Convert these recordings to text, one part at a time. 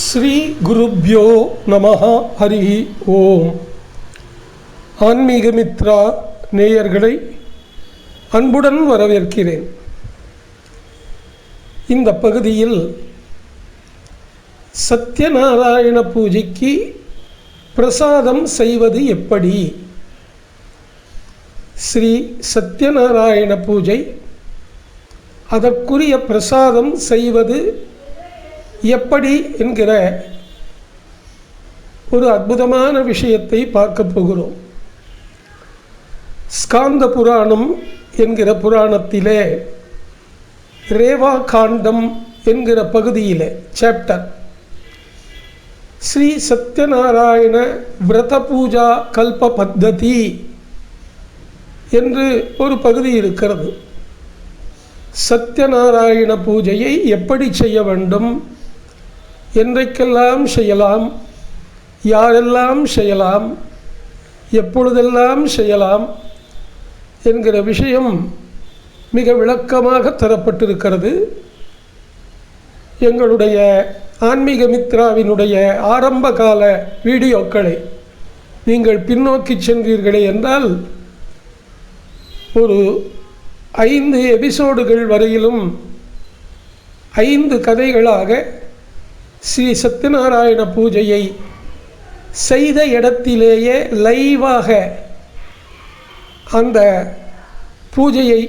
ஸ்ரீ குருப்யோ நம ஹரி ஓம். ஆன்மீகமித்ரா நேயர்களை அன்புடன் வரவேற்கிறேன். இந்த பகுதியில் சத்யநாராயண பூஜைக்கு பிரசாதம் செய்வது எப்படி? ஸ்ரீ சத்யநாராயண பூஜை அதற்குரிய பிரசாதம் செய்வது எப்படி என்கிற ஒரு அற்புதமான விஷயத்தை பார்க்க போகிறோம். ஸ்காந்த புராணம் என்கிற புராணத்திலே ரேவா காண்டம் என்கிற பகுதியில் சாப்டர் ஸ்ரீ சத்யநாராயண விரத பூஜா கல்ப பத்ததி என்று ஒரு பகுதி இருக்கிறது. சத்யநாராயண பூஜையை எப்படி செய்ய வேண்டும்? என்றைக்கெல்லாம் செய்யலாம் யாரெல்லாம் செய்யலாம் எப்பொழுதெல்லாம் செய்யலாம் என்கிற விஷயம் மிக விளக்கமாக தரப்பட்டிருக்கிறது. எங்களுடைய ஆன்மீக மித்ராவினுடைய ஆரம்ப கால வீடியோக்களை நீங்கள் பின்னோக்கி சென்றீர்களே என்றால் ஒரு ஐந்து எபிசோடுகள் வரையிலும் ஐந்து கதைகளாக ஸ்ரீ சத்யநாராயண பூஜையை செய்த இடத்திலேயே லைவாக அந்த பூஜையை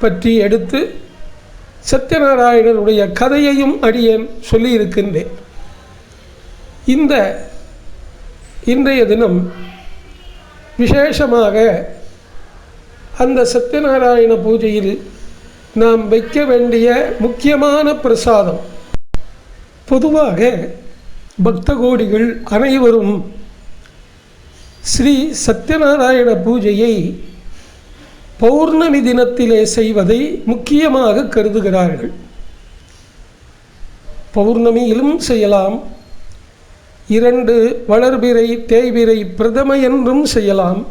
பற்றி எடுத்து சத்யநாராயணனுடைய கதையையும் அடியேன் சொல்லியிருக்கின்றேன். இந்த இன்றைய தினம் விசேஷமாக அந்த சத்யநாராயண பூஜையில் நாம் வைக்க வேண்டிய முக்கியமான பிரசாதம் பொதுவாக பக்த கோடிகள் அனைவரும் ஸ்ரீ சத்யநாராயண பூஜையை பௌர்ணமி தினத்திலே செய்வதை முக்கியமாக கருதுகிறார்கள். பௌர்ணமியிலும் செய்யலாம். இரண்டு வளர்பிறை தேய்பிறை பிரதம என்றும் செய்யலாம்.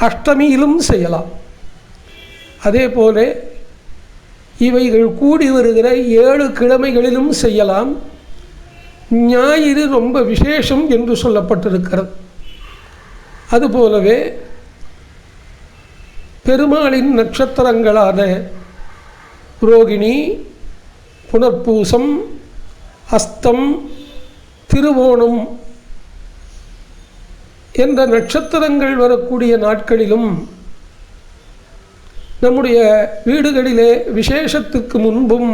அஷ்டமியிலும் செய்யலாம். அதே போல இவைகள் கூடி வருகிற ஏழு கிழமைகளிலும் செய்யலாம். ஞாயிறு ரொம்ப விசேஷம் என்று சொல்லப்பட்டிருக்கிறது. அதுபோலவே பெருமாளின் நட்சத்திரங்களான ரோகிணி புனர்பூசம் அஸ்தம் திருவோணம் என்ற நட்சத்திரங்கள் வரக்கூடிய நாட்களிலும் நம்முடைய வீடுகளிலே விசேஷத்துக்கு முன்பும்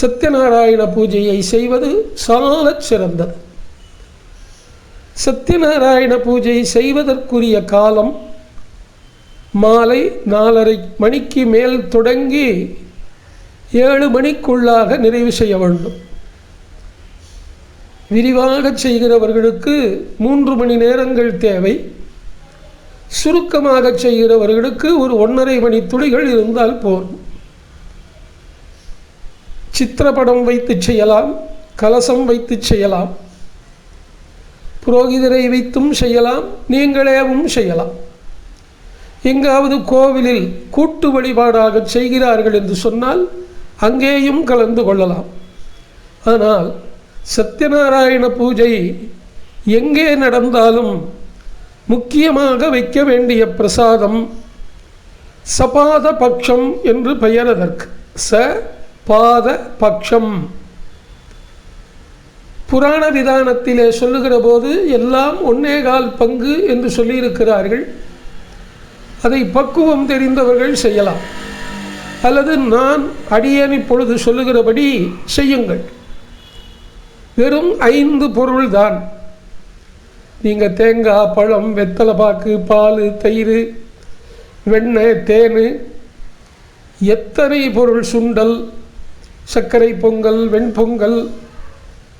சத்யநாராயண பூஜையை செய்வது சாலச் சிறந்தது. சத்யநாராயண பூஜை செய்வதற்குரிய காலம் மாலை நாலரை மணிக்கு மேல் தொடங்கி ஏழு மணிக்குள்ளாக நிறைவு செய்ய வேண்டும். விரிவாக செய்கிறவர்களுக்கு மூன்று மணி நேரங்கள் தேவை. சுருக்கமாக செய்கிறவர்களுக்கு ஒரு ஒன்றரை மணி துளிகள் இருந்தால் போதும் சித்திரப்படம் வைத்து செய்யலாம் கலசம் வைத்து செய்யலாம் புரோகிதரை வைத்தும் செய்யலாம் நீங்களேவும் செய்யலாம். எங்காவது கோவிலில் கூட்டு வழிபாடாக செய்கிறார்கள் என்று சொன்னால் அங்கேயும் கலந்து கொள்ளலாம். ஆனால் சத்யநாராயண பூஜை எங்கே நடந்தாலும் முக்கியமாக வைக்க வேண்டிய பிரசாதம் சபாத பக்ஷம் என்று பெயர் அதற்கு ச பாத பக்ஷம் புராண விதானத்திலே சொல்லுகிற போது எல்லாம் ஒன்னேகால் பங்கு என்று சொல்லியிருக்கிறார்கள். அதை பக்குவம் தெரிந்தவர்கள் செய்யலாம். அல்லது நான் அடியேன் இப்பொழுது சொல்லுகிறபடி செய்யுங்கள். வெறும் ஐந்து பொருள்தான். நீங்கள் தேங்காய் பழம் வெத்தலை பாக்கு பால் தயிர் வெண்ணெய் தேன் எத்தனை பொருள் சுண்டல் சர்க்கரை பொங்கல் வெண்பொங்கல்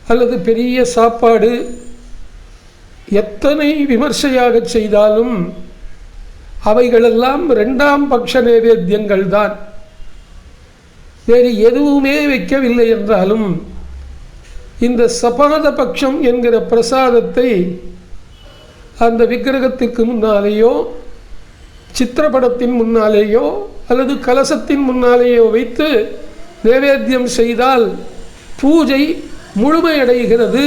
அல்லது பெரிய சாப்பாடு எத்தனை விமர்சையாக செய்தாலும் அவைகளெல்லாம் ரெண்டாம் பட்ச நைவேத்தியங்கள் தான். வேறு எதுவுமே வைக்கவில்லை என்றாலும் இந்த சபாத பட்சம் என்கிற பிரசாதத்தை அந்த விக்கிரகத்திற்கு முன்னாலேயோ சித்திரப்படத்தின் முன்னாலேயோ அல்லது கலசத்தின் முன்னாலேயோ வைத்து நைவேத்தியம் செய்தால் பூஜை முழுமையடைகிறது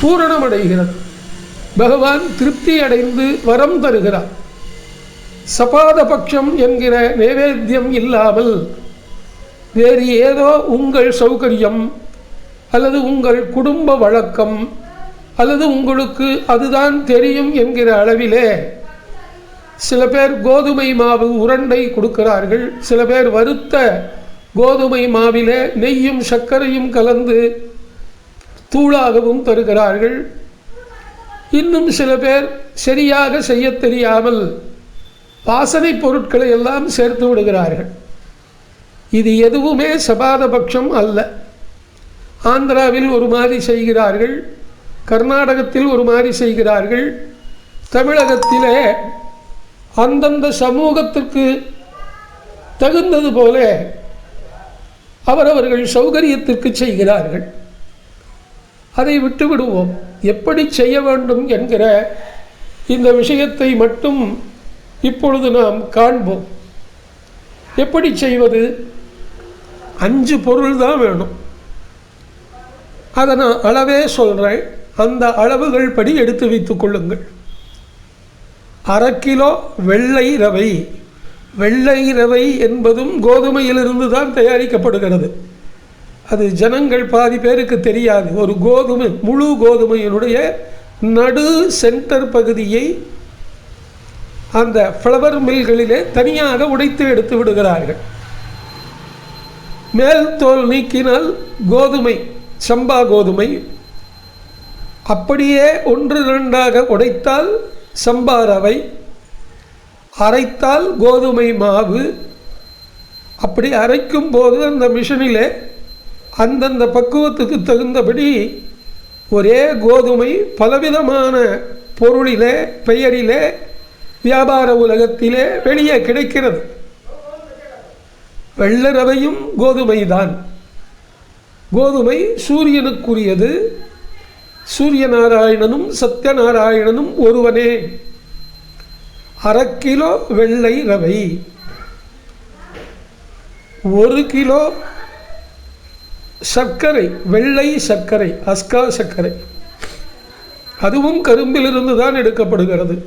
பூரணமடைகிறது. பகவான் திருப்தி அடைந்து வரம் தருகிறார். சபாதபக்ஷம் என்கிற நைவேத்தியம் இல்லாமல் வேறு ஏதோ உங்கள் சௌகரியம் அல்லது உங்கள் குடும்ப வழக்கம் அல்லது உங்களுக்கு அதுதான் தெரியும் என்கிற அளவிலே சில பேர் கோதுமை மாவு உருண்டை கொடுக்கிறார்கள். சில பேர் வறுத்த கோதுமை மாவிலே நெய்யும் சர்க்கரையும் கலந்து தூளாகவும் தருகிறார்கள். இன்னும் சில பேர் சரியாக செய்ய தெரியாமல் வாசனை பொருட்களை எல்லாம் சேர்த்து விடுகிறார்கள். இது எதுவுமே சபாதபக்ஷம் அல்ல. ஆந்திராவில் ஒரு மாதிரி செய்கிறார்கள். கர்நாடகத்தில் ஒரு மாதிரி செய்கிறார்கள். தமிழகத்திலே அந்தந்த சமூகத்திற்கு தகுந்தது போல அவரவர்கள் சௌகரியத்திற்கு செய்கிறார்கள். அதை விட்டு விடுவோம். எப்படி செய்ய வேண்டும் என்கிற இந்த விஷயத்தை மட்டும் இப்பொழுது நாம் காண்போம். எப்படி செய்வது? அஞ்சு பொருள் தான் வேணும். அதை நான் அளவே சொல்கிறேன் அந்த அளவுகள் படி எடுத்து வைத்து கொள்ளுங்கள். அரை கிலோ வெள்ளை ரவை. வெள்ளை ரவை என்பதும் கோதுமையிலிருந்து தான் தயாரிக்கப்படுகிறது. அது ஜனங்கள் பாதி பேருக்கு தெரியாது. ஒரு கோதுமை முழு கோதுமையினுடைய நடு சென்டர் பகுதியை அந்த ஃப்ளவர் மில்களிலே தனியாக உடைத்து எடுத்து விடுகிறார்கள். மேல் தோல் நீக்கினால் கோதுமை சம்பா கோதுமை அப்படியே ஒன்று இரண்டாக உடைத்தால் சம்பா ரவை அரைத்தால் கோதுமை மாவு. அப்படி அரைக்கும் போது அந்த மிஷினிலே அந்தந்த பக்குவத்துக்கு தகுந்தபடி ஒரே கோதுமை பலவிதமான பொருளிலே பெயரிலே வியாபார உலகத்திலே வெளியே கிடைக்கிறது. வெள்ள ரவையும் கோதுமைதான். கோதுமை சூரியனுக்குரியது. சூரிய நாராயணனும் சத்யநாராயணனும் ஒருவனே. அரை கிலோ வெள்ளை ரவை ஒரு கிலோ சர்க்கரை வெள்ளை சர்க்கரை அஸ்கா சர்க்கரை. அதுவும் கரும்பிலிருந்து தான் எடுக்கப்படுகிறது.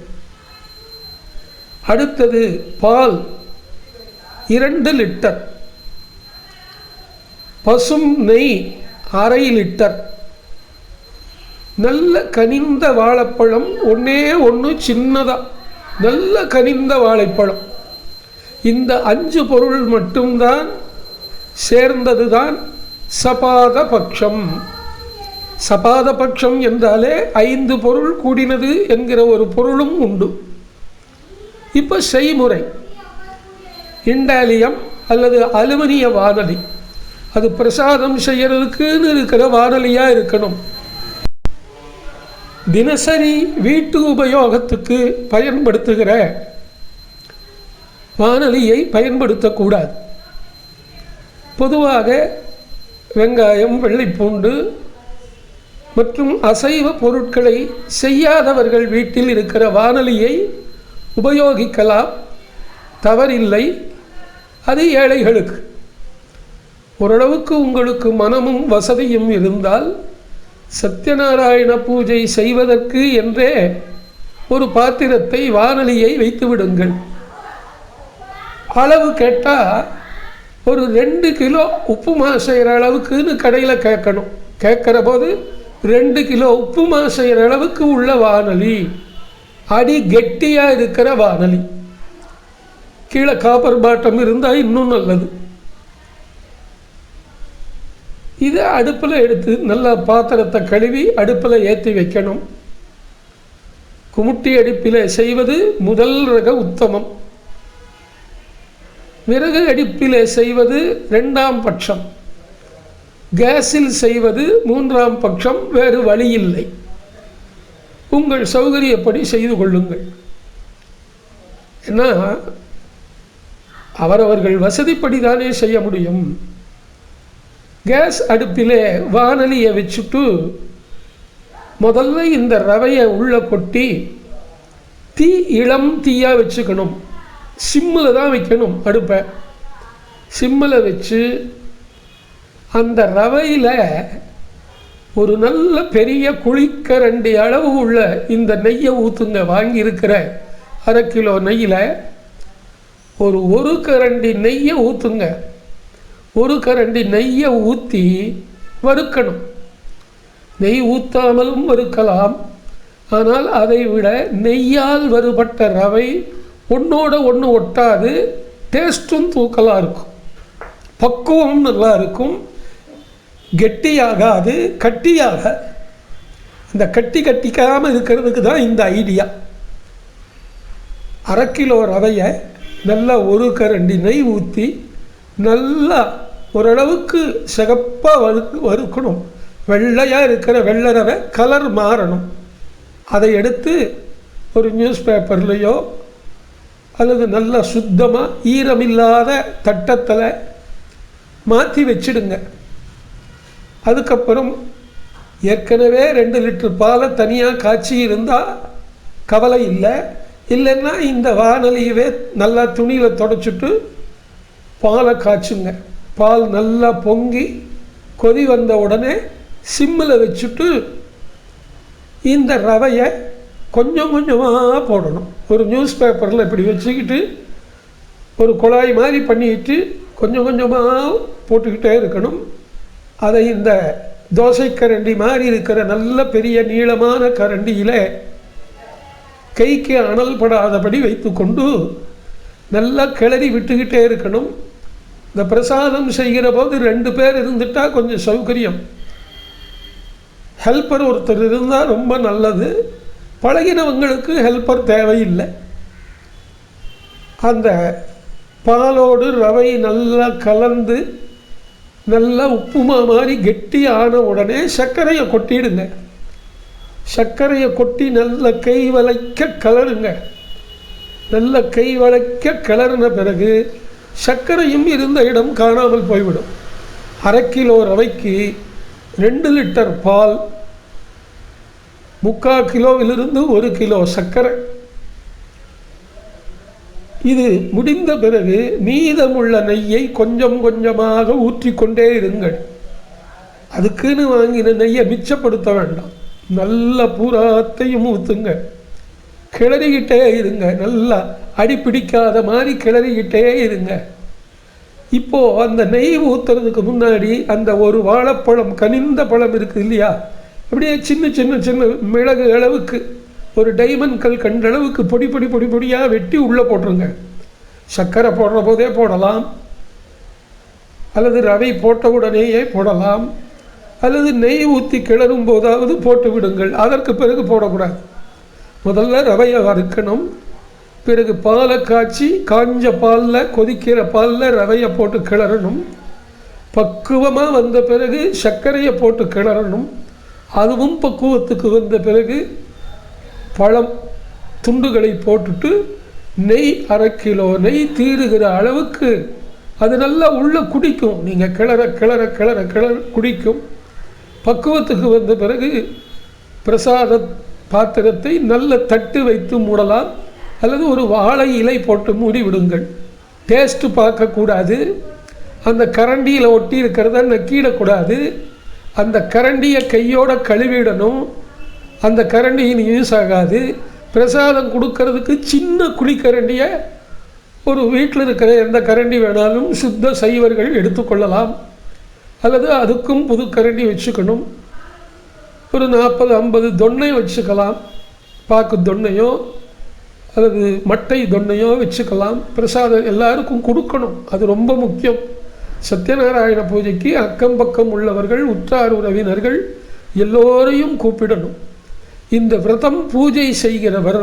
அடுத்தது பால் இரண்டு லிட்டர். பசும் நெய் அரை லிட்டர். நல்ல கனிந்த வாழைப்பழம் ஒன்றே ஒன்று சின்னதாக நல்ல கனிந்த வாழைப்பழம். இந்த அஞ்சு பொருள் மட்டும்தான் சேர்ந்தது தான் சபாத பட்சம் சபாத பட்சம் என்றாலே ஐந்து பொருள் கூடினது என்கிற ஒரு பொருளும் உண்டு. இப்போ செய்முறை. இண்டாலியம் அல்லது அலுமினிய வானொலி. அது பிரசாதம் செய்யறதுக்குன்னு இருக்கிற வானொலியாக இருக்கணும். தினசரி வீட்டு உபயோகத்துக்கு பயன்படுத்துகிற வானொலியை பயன்படுத்தக்கூடாது. பொதுவாக வெங்காயம் வெள்ளைப்பூண்டு மற்றும் அசைவ பொருட்களை செய்யாதவர்கள் வீட்டில் இருக்கிற வானொலியை உபயோகிக்கலாம். தவறில்லை. அது ஏழைகளுக்கு. ஓரளவுக்கு உங்களுக்கு மனமும் வசதியும் இருந்தால் சத்யநாராயண பூஜை செய்வதற்கு என்றே ஒரு பாத்திரத்தை வானொலியை வைத்து விடுங்கள் அளவு கேட்டால் ஒரு ரெண்டு கிலோ உப்புமா செய்கிற அளவுக்குன்னு கடையில் கேட்கணும் கேட்குற போது ரெண்டு கிலோ உப்புமா செய்கிற அளவுக்கு உள்ள வானொலி. அடி கெட்டியாக இருக்கிற வானொலி. கீழே காப்பர் பாட்டம் இருந்தால் இன்னும் நல்லது. இதை அடுப்பில் எடுத்து நல்ல பாத்திரத்தை கழுவி அடுப்பில் ஏற்றி வைக்கணும். குமுட்டி அடுப்பில் செய்வது முதல் ரக உத்தமம். விறகு அடுப்பில் செய்வது ரெண்டாம் பட்சம். கேஸில் செய்வது மூன்றாம் பட்சம் வேறு வழி இல்லை. உங்கள் சௌகரியப்படி செய்து கொள்ளுங்கள். ஏன்னா அவரவர்கள் வசதிப்படி தானே செய்ய முடியும். கேஸ் அடுப்பில் வானலியை வச்சுட்டு முதல்ல இந்த ரவையை உள்ளே கொட்டி தீ இளம் தீயாக வச்சுக்கணும். சிம்மில் தான் வைக்கணும் அடுப்பை. சிம்மில் வச்சு அந்த ரவையில் ஒரு நல்ல பெரிய குழிக்கரண்டி அளவு உள்ள இந்த நெய்யை ஊற்றுங்க வாங்கியிருக்கிற அரை கிலோ நெய்யில் ஒரு ஒரு கரண்டி நெய்யை ஊற்றுங்க ஒரு கரண்டி நெய்யை ஊற்றி வறுக்கணும். நெய் ஊற்றாமலும் வறுக்கலாம். ஆனால் அதை விட நெய்யால் வறுபட்ட ரவை ஒன்றோட ஒன்று ஒட்டாது டேஸ்ட்டும் தூக்கலாக இருக்கும். பக்குவம் நல்லா இருக்கும். கெட்டியாகாது கட்டியாக. அந்த கட்டி கட்டிக்காமல் இருக்கிறதுக்கு தான் இந்த ஐடியா அரை கிலோ ரவையை நல்லா ஒரு கரண்டி நெய் ஊற்றி நல்லா ஓரளவுக்கு சிகப்பாக வறு வறுக்கணும். வெள்ளையாக இருக்கிற வெள்ளரவை கலர் மாறணும். அதை எடுத்து ஒரு நியூஸ் பேப்பர்லேயோ அல்லது நல்லா சுத்தமாக ஈரமில்லாத தட்டத்தில் மாற்றி வச்சிடுங்க. அதுக்கப்புறம் ஏற்கனவே ரெண்டு லிட்டர் பாலை தனியாக காய்ச்சி இருந்தால் கவலை இல்லை. இல்லைன்னா இந்த வானொலியவே நல்லா துணியில் தொடச்சிட்டு பாலை காய்ச்சுங்க. பால் நல்லா பொங்கி கொதி வந்த உடனே சிம்மில் வச்சுட்டு இந்த ரவையை கொஞ்சம் கொஞ்சமாக போடணும். ஒரு நியூஸ் பேப்பரில் இப்படி வச்சுக்கிட்டு ஒரு குழாய் மாதிரி பண்ணிக்கிட்டு கொஞ்சம் கொஞ்சமாக போட்டுக்கிட்டே இருக்கணும். அதை இந்த தோசை கரண்டி மாதிரி இருக்கிற நல்ல பெரிய நீளமான கரண்டியில் கைக்கு அனல் படாதபடி வைத்துக்கொண்டு நல்லா கிளறி விட்டுக்கிட்டே இருக்கணும். இந்த பிரசாதம் செய்கிற போது ரெண்டு பேர் இருந்துட்டால் கொஞ்சம் சௌகரியம். ஹெல்ப்பர் ஒருத்தர் இருந்தால் ரொம்ப நல்லது. பழகினவங்களுக்கு ஹெல்ப்பர் தேவையில்லை. அந்த பாலோடு ரவை நல்லா கலந்து நல்லா உப்புமா மாதிரி கெட்டி ஆன உடனே சர்க்கரையை கொட்டிடுங்க. சர்க்கரையை கொட்டி நல்ல கை வளைக்க கலருங்க. நல்ல கை வளைக்க கிளறின பிறகு சர்க்கரையும் இருந்த இடம் காணாமல் போய்விடும். அரை கிலோ ரவைக்கு ரெண்டு லிட்டர் பால் முக்கால் கிலோவிலிருந்து ஒரு கிலோ சர்க்கரை. இது முடிந்த பிறகு மீதமுள்ள நெய்யை கொஞ்சம் கொஞ்சமாக ஊற்றிக்கொண்டே இருங்கள். அதுக்குன்னு வாங்கின நெய்யை மிச்சப்படுத்த வேண்டாம். நல்ல பூராத்தையும் ஊற்றுங்க கிளறிக்கிட்டே இருங்க. நல்லா அடி பிடிக்காத மாதிரி கிளறிக்கிட்டே இருங்க. இப்போது அந்த நெய் ஊற்றுறதுக்கு முன்னாடி அந்த ஒரு வாழைப்பழம் கனிந்த பழம் இருக்குது இல்லையா? அப்படியே சின்ன சின்ன சின்ன மிளகு அளவுக்கு ஒரு டைமண்ட் கல் கண்ட அளவுக்கு பொடி பொடி பொடி பொடியாக வெட்டி உள்ளே போட்டுருங்க. சர்க்கரை போடுற போதே போடலாம். அல்லது ரவை போட்ட உடனேயே போடலாம். அல்லது நெய் ஊற்றி கிளறும் போதாவது போட்டு விடுங்கள். அதற்கு பிறகு போடக்கூடாது. முதல்ல ரவையை வறுக்கணும் பிறகு பாலை காய்ச்சி காஞ்ச பாலில் கொதிக்கிற பாலில் ரவையை போட்டு கிளறணும். பக்குவமாக வந்த பிறகு சர்க்கரையை போட்டு கிளறணும். அதுவும் பக்குவத்துக்கு வந்த பிறகு பழம் துண்டுகளை போட்டுட்டு நெய் அரை கிலோ நெய் தீருகிற அளவுக்கு அது நல்லா உள்ளே குடிக்கும். நீங்கள் கிளற கிளற கிளற கிளற குடிக்கும். பக்குவத்துக்கு வந்த பிறகு பிரசாத பாத்திரத்தை நல்ல தட்டு வைத்து மூடலாம் அல்லது ஒரு வாழை இலை போட்டு மூடி விடுங்கள் டேஸ்ட்டு பார்க்கக்கூடாது. அந்த கரண்டியில் ஒட்டி இருக்கிறத நக்கிடக்கூடாது. அந்த கரண்டியை கையோட கழுவிடணும். அந்த கரண்டியின் யூஸ் ஆகாது. பிரசாதம் கொடுக்கறதுக்கு சின்ன குழிக்கரண்டியை ஒரு வீட்டில் இருக்கிற எந்த கரண்டி வேணாலும் சுத்த சைவர்கள் எடுத்துக்கொள்ளலாம். அல்லது அதுக்கும் புது கரண்டி வச்சுக்கணும். ஒரு நாற்பது ஐம்பது தொன்னை வச்சுக்கலாம். பாக்கு தொன்னையோ அல்லது மட்டை தொன்னையோ வச்சுக்கலாம். பிரசாதம் எல்லாருக்கும் கொடுக்கணும். அது ரொம்ப முக்கியம். சத்யநாராயண பூஜைக்கு அக்கம் பக்கம் உள்ளவர்கள் உற்றார் உறவினர்கள் எல்லோரையும் கூப்பிடணும். இந்த விரதம் பூஜை செய்கிறவர்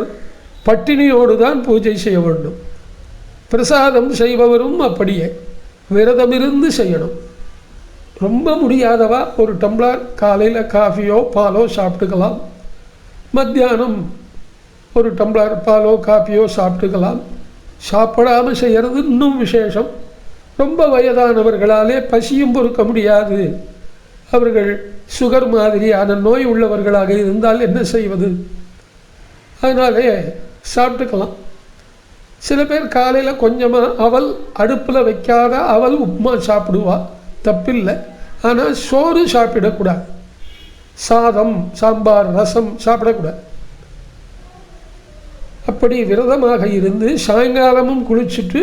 பட்டினியோடு தான் பூஜை செய்ய வேண்டும். பிரசாதம் செய்பவரும் அப்படியே விரதமிருந்து செய்யணும். ரொம்ப முடியாதவா ஒரு டம்ளர் காலையில் காஃபியோ பாலோ சாப்பிட்டுக்கலாம். மத்தியானம் ஒரு டம்ளர் பாலோ காஃபியோ சாப்பிட்டுக்கலாம். சாப்பிடாமல் செய்கிறது இன்னும் விசேஷம். ரொம்ப வயதானவர்களாலே பசியும் பொறுக்க முடியாது. அவர்கள் சுகர் மாதிரியான நோய் உள்ளவர்களாக இருந்தால் என்ன செய்வது? அதனாலே சாப்பிட்டுக்கலாம். சில பேர் காலையில் கொஞ்சமாக அவல் அடுப்பில் வைக்காத அவல் உப்புமா சாப்பிடுவா. தப்பில்லை. ஆனால் சோறு சாப்பிடக்கூடாது. சாதம் சாம்பார் ரசம் சாப்பிடக்கூடாது. அப்படி விரதமாக இருந்து சாயங்காலமும் குளிச்சுட்டு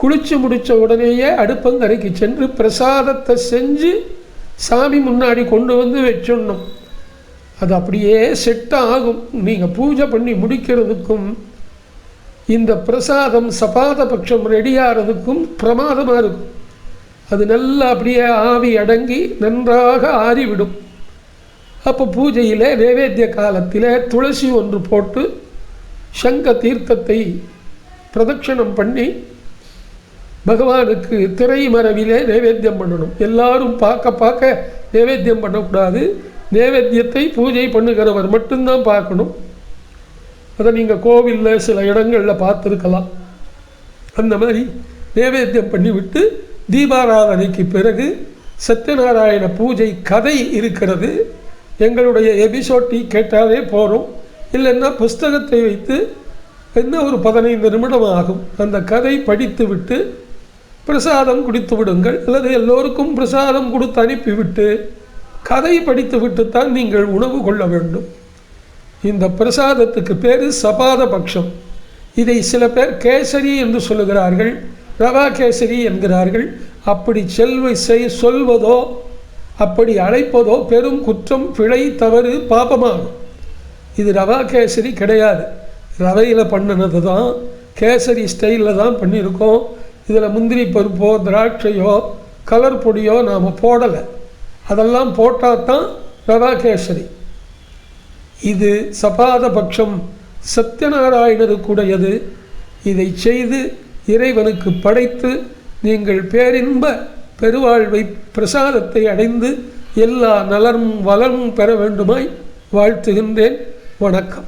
குளித்து முடித்த உடனேயே அடுப்பங்கரைக்கு சென்று பிரசாதத்தை செஞ்சு சாமி முன்னாடி கொண்டு வந்து வச்சிடணும். அது அப்படியே செட் ஆகும். நீங்கள் பூஜை பண்ணி முடிக்கிறதுக்கும் இந்த பிரசாதம் சபாத பட்சம் ரெடியாகிறதுக்கும் பிரமாதமாக இருக்கும். அது நல்லா அப்படியே ஆவி அடங்கி நன்றாக ஆறிவிடும். அப்போ பூஜையில் நைவேத்திய காலத்தில் துளசி ஒன்று போட்டு சங்க தீர்த்தத்தை பிரதட்சணம் பண்ணி பகவானுக்கு திரை மரபிலே நைவேத்தியம் பண்ணணும். எல்லாரும் பார்க்க பார்க்க நைவேத்தியம் பண்ணக்கூடாது. நைவேத்தியத்தை பூஜை பண்ணுகிறவர் மட்டும்தான் பார்க்கணும். அதை நீங்கள் கோவிலில் சில இடங்களில் பார்த்துருக்கலாம். அந்த மாதிரி நைவேத்தியம் பண்ணிவிட்டு தீபாராதனைக்கு பிறகு சத்யநாராயண பூஜை கதை இருக்கிறது. எங்களுடைய எபிசோட்டி கேட்டாலே போகிறோம் இல்லைன்னா புஸ்தகத்தை வைத்து என்ன ஒரு பதினைந்து நிமிடம் ஆகும். அந்த கதை படித்து விட்டு பிரசாதம் குடித்து விடுங்கள். அல்லது எல்லோருக்கும் பிரசாதம் கொடுத்து அனுப்பிவிட்டு கதை படித்து விட்டுத்தான் நீங்கள் உணவு கொள்ள வேண்டும். இந்த பிரசாதத்துக்கு பேர் சபாத பட்சம் இதை சில பேர் கேசரி என்று சொல்லுகிறார்கள். ரவா கேசரி என்கிறார்கள் அப்படி செல்வை செய் சொல்வதோ அப்படி அழைப்பதோ பெரும் குற்றம் பிழை தவறு பாபமாகும். இது ரவா கேசரி கிடையாது. ரவையில் பண்ணினது தான் கேசரி ஸ்டைலில் தான் பண்ணியிருக்கோம். இதில் முந்திரி பருப்போ திராட்சையோ கலர் பொடியோ நாம் போடலை. அதெல்லாம் போட்டால் தான் ரவா கேசரி இது சபாத பட்சம் சத்யநாராயணருக்குடையது. இதை செய்து இறைவனுக்கு படைத்து நீங்கள் பேரின்ப பெருவாழ்வை பிரசாதத்தை அடைந்து எல்லா நலனும் வளமும் பெற வேண்டுமாய் வாழ்த்துகின்றேன். வணக்கம்.